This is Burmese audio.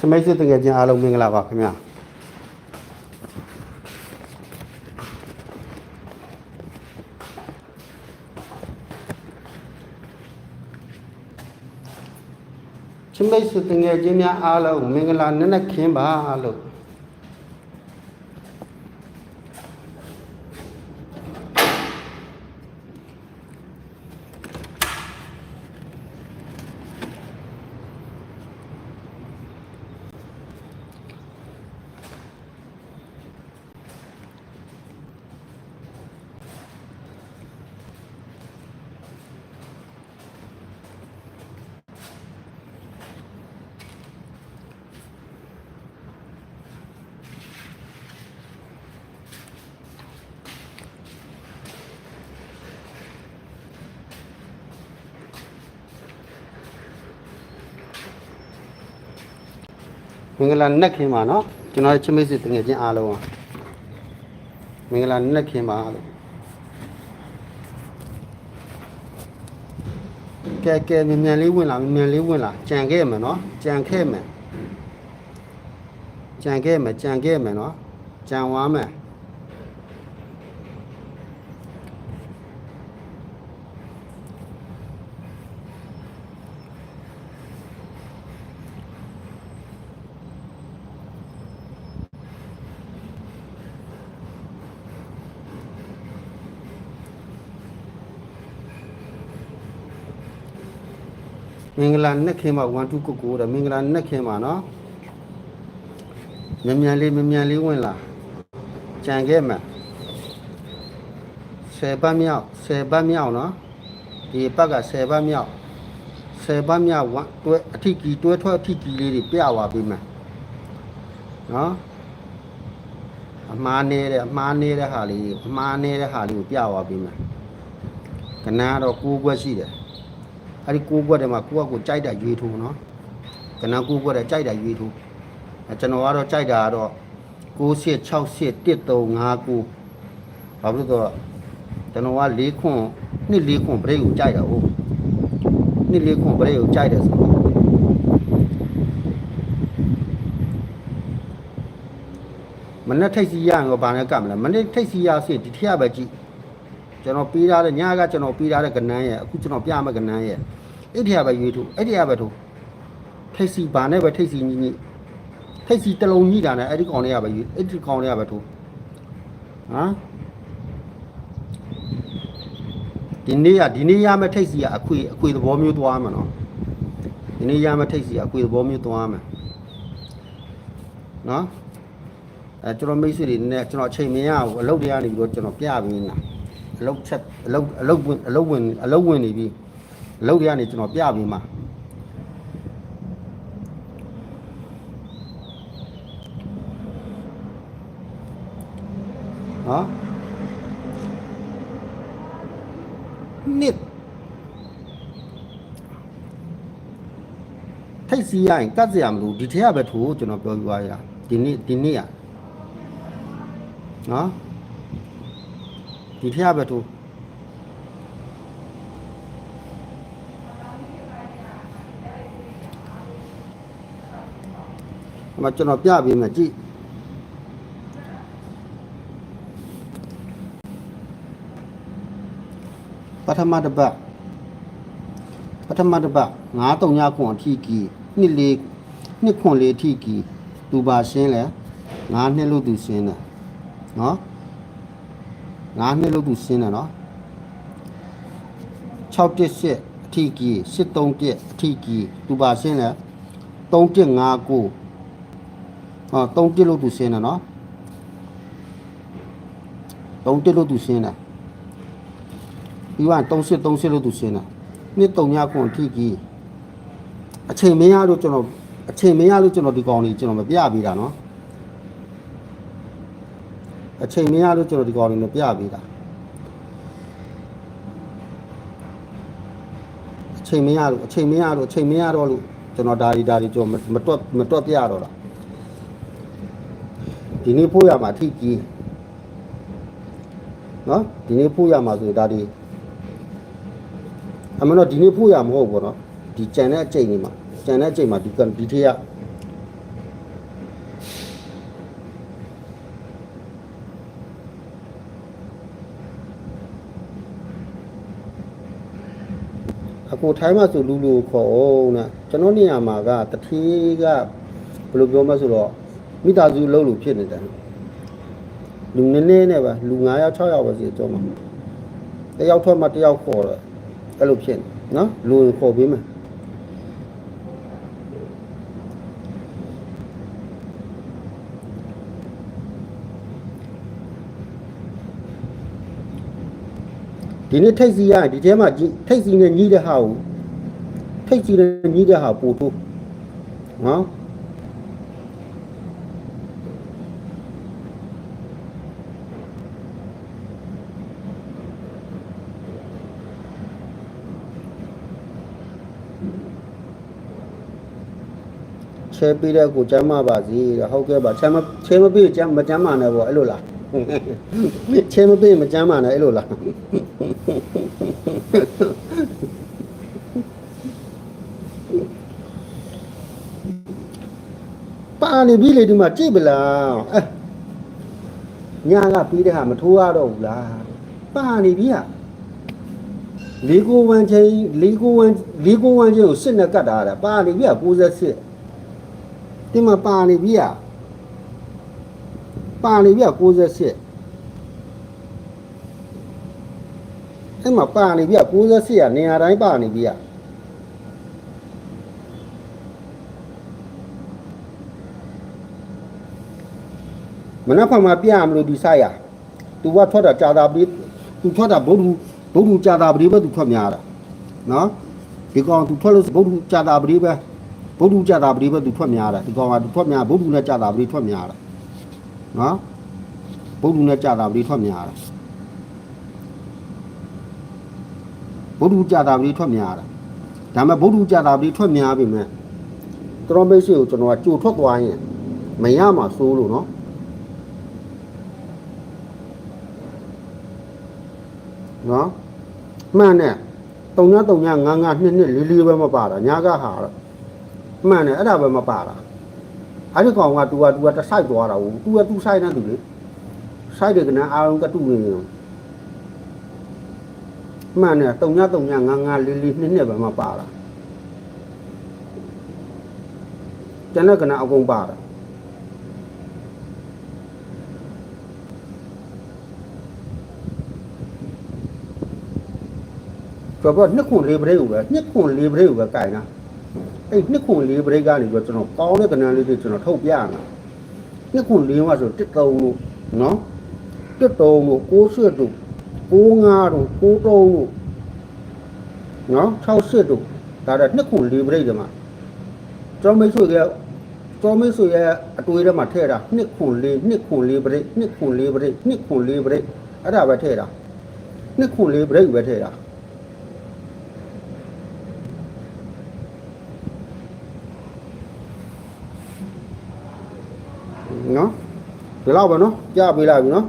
စမိတ်စစ်တကယ်ချင်းအားလုံးမင်္ဂလာပါခင်ဗျာစမိတ်စစ်တကယ်ချင်းများအားလုံးမင်္ဂလာနက်နက်ခင်းပါလို့ မင်္ဂလာနက်ခင်ပါနော်ကျွန်တော်ချင်းမိတ်စစ်တငယ်ချင်းအားလုံးပါမင်္ဂလာနက်ခင်ပါလို့ကဲကဲမြန်မြန်လေးဝင်လာမြန်မြန်လေးဝင်လာကြံခဲ့မယ်နော်ကြံခဲ့မယ်ကြံခဲ့မယ်ကြံခဲ့မယ်နော်ကြံဝါမယ် မင်္ဂလာနက်ခင်ပါ1 2 9 9တဲ့မင်္ဂလာနက်ခင်ပါနော်မြန်မြန်လေးမြန်မြန်လေးဝင်လာကြံခဲ့မယ်10ပတ်မြောက်10ပတ်မြောက်နော်ဒီပတ်က10ပတ်မြောက်10ပတ်မြောက်ဝမ်းတွဲအထီကီတွဲထွက်အထီကီလေးတွေပြသွားပြီမယ်နော်အမှားနေတဲ့အမှားနေတဲ့ဟာလေးအမှားနေတဲ့ဟာလေးကိုပြသွားပြီမယ်ကနာတော့9ခွက်ရှိတယ် အဲ့ဒီကိုးကွက်ထဲမှာကိုကကိုကြိုက်တာရွေးထိုးနော်ကနန်းကိုးကွက်ထဲကြိုက်တာရွေးထိုးအဲကျွန်တော်ကတော့ကြိုက်တာကတော့6 6 6 1 3 5 9ဘာဖြစ်လို့လဲဆိုတော့ကျွန်တော်က၄ခွန်းနှစ်၄ခွန်းဘရိတ်ကိုကြိုက်တာဟုတ်နှစ်၄ခွန်းဘရိတ်ကိုကြိုက်တယ်ဆိုတော့မနဲ့ထိတ်စီရရင်တော့ဘာနဲ့ကပ်မလဲမနဲ့ထိတ်စီရစီဒီထက်ပဲကြည့် ကျွန်တော်ပေးထားတဲ့ညကကျွန်တော်ပေးထားတဲ့ကနန်းရဲ့အခုကျွန်တော်ပြမယ့်ကနန်းရဲ့အဲ့ဒီဟာပဲရွေးထုတ်အဲ့ဒီဟာပဲထုတ်ထိတ်စီဘာနဲ့ပဲထိတ်စီညီညီထိတ်စီတစ်လုံးညီတာနဲ့အဲ့ဒီကောင်လေးကပဲရွေးအဲ့ဒီကောင်လေးကပဲထုတ်ဟမ်ဒီနေ့ကဒီနေ့ရမယ့်ထိတ်စီကအခွေအခွေသဘောမျိုးသွားမှာနော်ဒီနေ့ရမယ့်ထိတ်စီကအခွေသဘောမျိုးသွားမှာနော်အဲကျွန်တော်မိတ်ဆွေတွေနဲ့ကျွန်တော်အချိန်မရဘူးအလုပ်တွေကနေပြီးတော့ကျွန်တော်ပြပေးနေတာ အလုတ်ချက်အလုတ်အလုတ်ဝင်အလုတ်ဝင်အလုတ်ဝင်နေပြီအလုတ်တွေကနေကျွန်တော်ပြပြီးမှဟာနစ်ထိုက်စီရရင်ကတ်စရာမလိုဒီထက်ကပဲထိုးကျွန်တော်ပြောပြသွားရဒီနေ့ဒီနေ့อ่ะနော် ဒီဖျားပဲထိုးအမကျွန်တော်ပြပေးမယ်ကြည့်ပထမတစ်ပတ်ပထမတစ်ပတ်9 3ညခွန်အထီကီနှစ်လေးနှစ်ခွန်လေးအထီကီသူပါရှင်းလဲ9နှစ်လို့သူရှင်းတယ်နော် ငါးနှစ်လို့သူရှင်းတယ်နော်618အထီကြီး831အထီကြီးသူပါရှင်းတယ်3159ဟော31လို့သူရှင်းတယ်နော်31လို့သူရှင်းတယ်ပြီးတော့38 38လို့သူရှင်းတယ်နှစ်3ညခွန်အထီကြီးအချိန်မရလို့ကျွန်တော်အချိန်မရလို့ကျွန်တော်ဒီကောင်လေးကျွန်တော်မပြပေးတာနော် အချိန်မရလို့ကျွန်တော်ဒီကောင်လေးနဲ့ပြပေးတာအချိန်မရလို့အချိန်မရလို့အချိန်မရတော့လို့ကျွန်တော်ဒါဒီဒါဒီကျွန်တော်မတွက်မတွက်ပြတော့တာဒီနေ့ဖို့ရမှာထိကြီးနော်ဒီနေ့ဖို့ရမှာဆိုဒါဒီအမှန်တော့ဒီနေ့ဖို့ရမဟုတ်ဘူးပေါ့နော်ဒီကြံတဲ့အချိန်ကြီးမှာကြံတဲ့အချိန်မှာဒီဒီထက် အကိုထိုင်းမှာဆိုလူလူခေါ်အောင်တဲ့ကျွန်တော်နေရာမှာကတတိကဘယ်လိုပြောမလဲဆိုတော့မိသားစုလုံးလို့ဖြစ်နေတယ်လူနည်းနည်းနဲ့ပဲလူ9ယောက်6ယောက်ပဲစီကြောမှာတယောက်ထွက်မှတယောက်ခေါ်တော့အဲ့လိုဖြစ်နေနော်လူရင်ခေါ်ပေးမယ် ဒီနေ့ထိတ်စီရဒီထဲမှာကြီးထိတ်စီနဲ့ညီးတဲ့ဟာကိုထိတ်စီနဲ့ညီးတဲ့ဟာပို့ထိုးနော်ချဲပေးတဲ့ကိုကျမ်းမပါစီတဲ့ဟုတ်ကဲ့ပါချမ်းမချဲမပေးကျမ်းမကျမ်းမာနဲ့ပေါ့အဲ့လိုလား ချဲမပေးမကျမ်းမာနဲ့အဲ့လိုလားပါနေပြီလေဒီမှာကြည့်ပလားအဲညာကပြီးတဲ့ဟာမထိုးရတော့ဘူးလားပါနေပြီဟာလီကိုဝန်ချင်းလီကိုဝန်လီကိုဝန်ချင်းကိုစစ်နဲ့ကတ်တာတာပါနေပြီဟာ68ဒီမှာပါနေပြီဟာ ပါနေပြ68အဲ့မှာပါနေပြ68ကနေရာတိုင်းပါနေပြမနက်ဖမှာပြရမလို့ဒီဆိုင်ရသူကထွက်တာကြာတာပြီးသူထွက်တာဘုဒ္ဓဘုဒ္ဓကြာတာပြီးပဲသူထွက်များတာနော်ဒီကောင်သူထွက်လို့ဘုဒ္ဓကြာတာပြီးပဲဘုဒ္ဓကြာတာပြီးပဲသူထွက်များတာဒီကောင်ကသူထွက်များဘုဒ္ဓနဲ့ကြာတာပြီးထွက်များတာ နော်။ဗုဒ္ဓနဲ့ကြာတာပတိထွက်များတာ။ဗုဒ္ဓကြာတာပတိထွက်များတာ။ဒါပေမဲ့ဗုဒ္ဓကြာတာပတိထွက်များပြီမဲ့တတော်မိတ်ဆွေကိုကျွန်တော်ကကြိုထွက်သွားရင်မရမှာစိုးလို့နော်နော်မှန်နဲ့တုံညတုံညငါငါနှစ်နှစ်လေးလေးပဲမပါတာညာကဟာတော့မှန်တယ်အဲ့ဒါပဲမပါတာ အဲ့ဒီကောင်ကသူကသူကတဆိုင်သွားတာဘူးသူကသူဆိုင်တဲ့သူလေဆိုင်တယ်ကနအားလုံးကတူနေတယ်မှန်တယ်တုံညတုံညငါငါလေးလေးနှစ်နှစ်ပဲမှပါလာကျန်တဲ့ကနအကုန်ပါတာတော့နှစ်ခွန်လေးပရိတ်ကိုပဲနှစ်ခွန်လေးပရိတ်ကိုပဲကြိုင်တာ အဲ့နှစ်ခွန်လေးပရိတ်ကနေပြီးတော့ကျွန်တော်ကောင်းတဲ့ကဏ္ဍလေးတွေကျွန်တော်ထုတ်ပြရမှာနှစ်ခွန်လေးကဆိုတစ်တုံလို့နော်တစ်တုံလို့ကိုးဆွတ်တို့ကိုးငါတို့ကိုးတုံလို့နော်6ဆွတ်တို့ဒါတော့နှစ်ခွန်လေးပရိတ်တွေမှာကျွန်တော်မိတ်ဆွေကကျွန်တော်မိတ်ဆွေရဲ့အတွေ့အကြုံမှာထည့်တာနှစ်ခွန်လေးနှစ်ခွန်လေးပရိတ်နှစ်ခွန်လေးပရိတ်နှစ်ခွန်လေးပရိတ်အဲ့ဒါပဲထည့်တာနှစ်ခွန်လေးပရိတ်ပဲထည့်တာ နော်ဒီလောက်ပဲနော်ကြားပေးလိုက်ပြီနော်